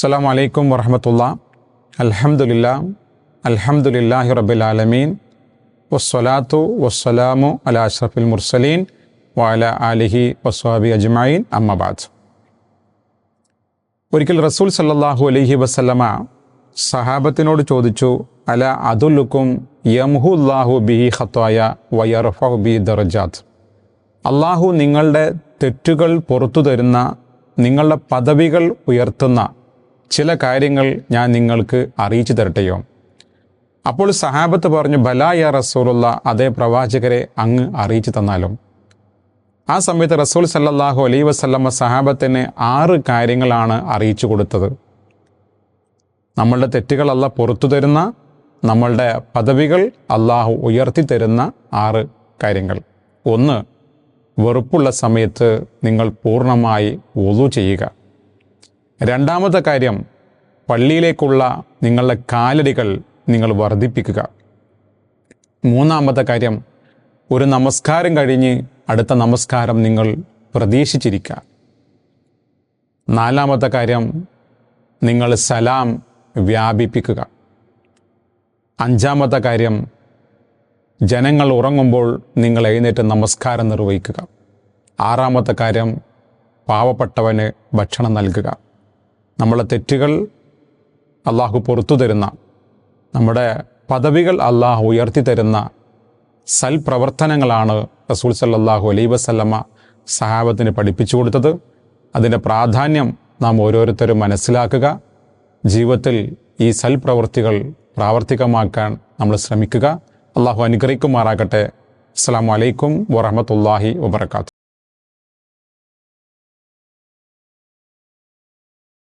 അസ്സാം വലൈക്കും വർഹമത്തുള്ള അലഹമുല്ല അൽഹംദുലില്ലാഹി റബ്ബിൽ ആലമീൻ. വസ്സലാത്തു വസ്സലാമു അല അഷ്റഫിൽ മുർസലീൻ വാല അലിഹി വസ്വാബി അജ്മായിൻ അമ്മബാദ് ഒരിക്കൽ റസൂൽ സല്ലാഹു അലഹി വസല്ലമ സഹാബത്തിനോട് ചോദിച്ചു അല അതുലുക്കും യംഹുല്ലാഹു ബിഹി ഖത്വായ വയർഫഹു ബി ദർജാദ് അള്ളാഹു നിങ്ങളുടെ തെറ്റുകൾ പുറത്തു തരുന്ന നിങ്ങളുടെ പദവികൾ ഉയർത്തുന്ന ചില കാര്യങ്ങൾ ഞാൻ നിങ്ങൾക്ക് അറിയിച്ചു തരട്ടെയോ? അപ്പോൾ സഹാബത്ത് പറഞ്ഞു ബലായ റസൂലുള്ള അതേ പ്രവാചകരെ അങ്ങ് അറിയിച്ചു തന്നാലും. ആ സമയത്ത് റസൂൽ സല്ലാഹു അലൈ വസല്ലമ്മ സഹാബത്തിന് ആറ് കാര്യങ്ങളാണ് അറിയിച്ചു കൊടുത്തത്. നമ്മളുടെ തെറ്റുകൾ അല്ല പുറത്തു തരുന്ന നമ്മളുടെ പദവികൾ അള്ളാഹു ഉയർത്തി തരുന്ന ആറ് കാര്യങ്ങൾ. ഒന്ന് വെറുപ്പുള്ള സമയത്ത് നിങ്ങൾ പൂർണമായി ഒതു ചെയ്യുക. രണ്ടാമത്തെ കാര്യം പള്ളിയിലേക്കുള്ള നിങ്ങളുടെ കാലടികൾ നിങ്ങൾ വർദ്ധിപ്പിക്കുക. മൂന്നാമത്തെ കാര്യം ഒരു നമസ്കാരം കഴിഞ്ഞ് അടുത്ത നമസ്കാരം നിങ്ങൾ പ്രതീക്ഷിച്ചിരിക്കുക. നാലാമത്തെ കാര്യം നിങ്ങൾ സലാം വ്യാപിപ്പിക്കുക. അഞ്ചാമത്തെ കാര്യം ജനങ്ങൾ ഉറങ്ങുമ്പോൾ നിങ്ങൾ എഴുന്നേറ്റ് നമസ്കാരം നിർവഹിക്കുക. ആറാമത്തെ കാര്യം പാവപ്പെട്ടവന് ഭക്ഷണം നൽകുക. നമ്മളെ തെറ്റുകൾ അള്ളാഹു പുറത്തു തരുന്ന നമ്മുടെ പദവികൾ അള്ളാഹു ഉയർത്തി തരുന്ന സൽപ്രവർത്തനങ്ങളാണ് റസൂൽ സല്ലാഹു അലൈ വസല്ലമ്മ സഹാബത്തിന് പഠിപ്പിച്ചു കൊടുത്തത്. അതിന്റെ പ്രാധാന്യം നാം ഓരോരുത്തരും മനസ്സിലാക്കുക. ജീവിതത്തിൽ ഈ സൽപ്രവൃത്തികൾ പ്രാവർത്തികമാക്കാൻ നമ്മൾ ശ്രമിക്കുക. അള്ളാഹു അനുഗ്രഹിക്കുമാറാകട്ടെ. അസ്സാം വലൈക്കും വറഹമത്തല്ലാഹി വബർക്കാത്തു